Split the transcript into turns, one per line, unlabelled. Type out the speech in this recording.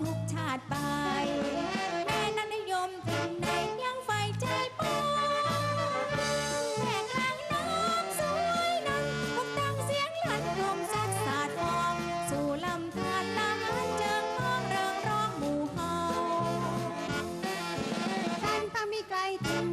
ทุกชาติไป แม่นั้นยมทิ้งในยังไฟใจปองแม่กลางน้องสวยนั้นพบตั้งเสียงลั่นลมซัดสาดฟอง สู่ลำธารละหันเจิงมองเริงร้องหมู่เฮา
ท่านทำไม่ไกลทิ้ง